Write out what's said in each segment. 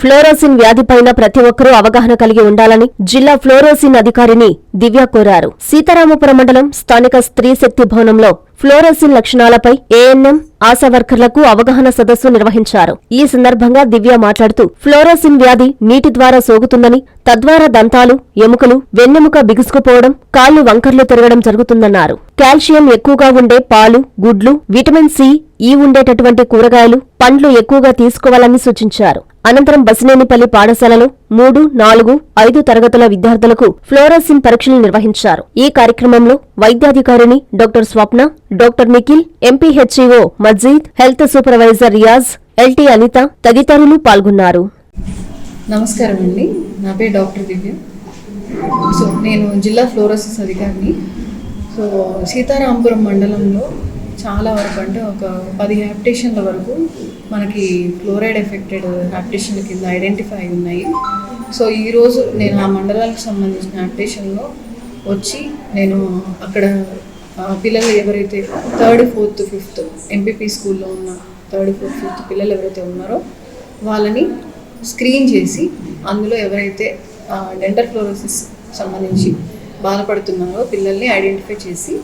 Fluorescent వ్యాధిపైన ప్రతి ఒక్కరూ అవగాహన కలిగి ఉండాలని జిల్లా ఫ్లోరోసిన్ అధికారిని దివ్య కోరారు. సీతారామపురం మండలం స్థానిక స్త్రీ శక్తి భవనంలో ఫ్లోరోసిన్ లక్షణాలపై ఏఎన్ఎం ఆశా వర్కర్లకు అవగాహన సదస్సు నిర్వహించారు. ఈ సందర్భంగా దివ్య మాట్లాడుతూ ఫ్లోరోసిన్ వ్యాధి నీటి ద్వారా సోగుతుందని తద్వారా దంతాలు ఎముకలు వెన్నెముక బిగుసుకుపోవడం కాళ్ళు వంకర్లు తిరగడం జరుగుతుందన్నారు. కాల్షియం ఎక్కువగా ఉండే పాలు గుడ్లు విటమిన్ సి ఈ ఉండేటటువంటి కూరగాయలు పండ్లు ఎక్కువగా తీసుకోవాలని సూచించారు. అనంతరం బసినేనిపల్లి పాఠశాలలో మూడు నాలుగు ఐదు తరగతుల విద్యార్థులకు ఫ్లోరోసిన్ పరీక్షలు నిర్వహించారు. ఈ కార్యక్రమంలో వైద్యాధికారిని doctor Swapna doctor Nikhil MPHEO Majeed health supervisor Riyaz LT Anitha తదితరులు పాల్గొన్నారు. నమస్కారం అండి. నా పేరు డాక్టర్ దివ్య. సో నేను జిల్లా ఫ్లోరోసిస్ అధికారిని. సో సీతారాంపురం మండలంలో చాలా వరకు అంటే ఒక పది హ్యాప్టేషన్ల వరకు మనకి ఫ్లోరైడ్ ఎఫెక్టెడ్ హ్యాప్టేషన్ల కింద ఐడెంటిఫై ఉన్నాయి. సో ఈరోజు నేను ఆ మండలాలకు సంబంధించిన హ్యాప్టేషన్లో వచ్చి నేను అక్కడ పిల్లలు ఎవరైతే థర్డ్ ఫోర్త్ ఫిఫ్త్ ఎంపీపీ స్కూల్లో ఉన్న థర్డ్ ఫోర్త్ ఫిఫ్త్ పిల్లలు ఎవరైతే ఉన్నారో వాళ్ళని స్క్రీన్ చేసి అందులో ఎవరైతే డెంటల్ ఫ్లోరోసిస్ సంబంధించి బాధపడుతున్నారో పిల్లల్ని ఐడెంటిఫై చేసి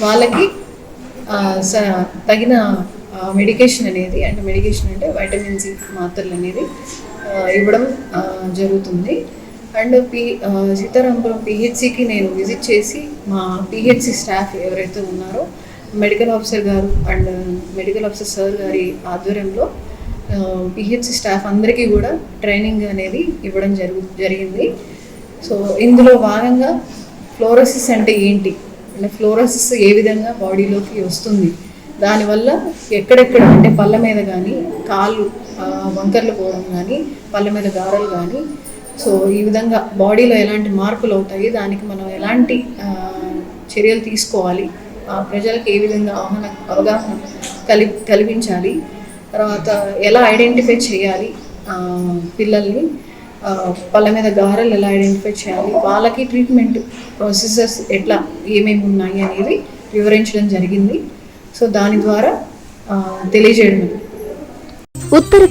వాళ్ళకి తగిన మెడికేషన్ అనేది అంటే మెడికేషన్ అంటే వైటమిన్ సి మాత్రలు అనేది ఇవ్వడం జరుగుతుంది. అండ్ పి సీతారాంపురం పిహెచ్సికి నేను విజిట్ చేసి మా పిహెచ్సి స్టాఫ్ ఎవరైతే ఉన్నారో మెడికల్ ఆఫీసర్ గారు అండ్ మెడికల్ ఆఫీసర్ సార్ గారి ఆధ్వర్యంలో పిహెచ్సి స్టాఫ్ అందరికీ కూడా ట్రైనింగ్ అనేది ఇవ్వడం జరుగు జరిగింది. సో ఇందులో భాగంగా ఫ్లోరోసిస్ అంటే ఏంటి? అంటే ఫ్లోరోసిస్ ఏ విధంగా బాడీలోకి వస్తుంది? దానివల్ల ఎక్కడెక్కడ అంటే పళ్ళ మీద కానీ కాళ్ళు వంకర్లు పోవడం కానీ పళ్ళ మీద గారలు కానీ సో ఈ విధంగా బాడీలో ఎలాంటి మార్పులు అవుతాయి? దానికి మనం ఎలాంటి చర్యలు తీసుకోవాలి? ఆ, ప్రజలకు ఏ విధంగా అవగాహన అవగాహన కలి కల్పించాలి తర్వాత ఎలా ఐడెంటిఫై చేయాలి? పిల్లల్ని వాళ్ళ మీద గారెలు ఎలా ఐడెంటిఫై చేయాలి? వాళ్ళకి ట్రీట్మెంట్ ప్రాసెసెస్ ఎట్లా ఏమేమి ఉన్నాయి అనేది వివరించడం జరిగింది. సో దాని ద్వారా తెలియజేయడం ఉత్తర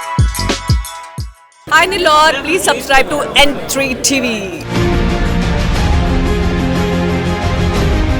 Hi Nilor, please subscribe to N3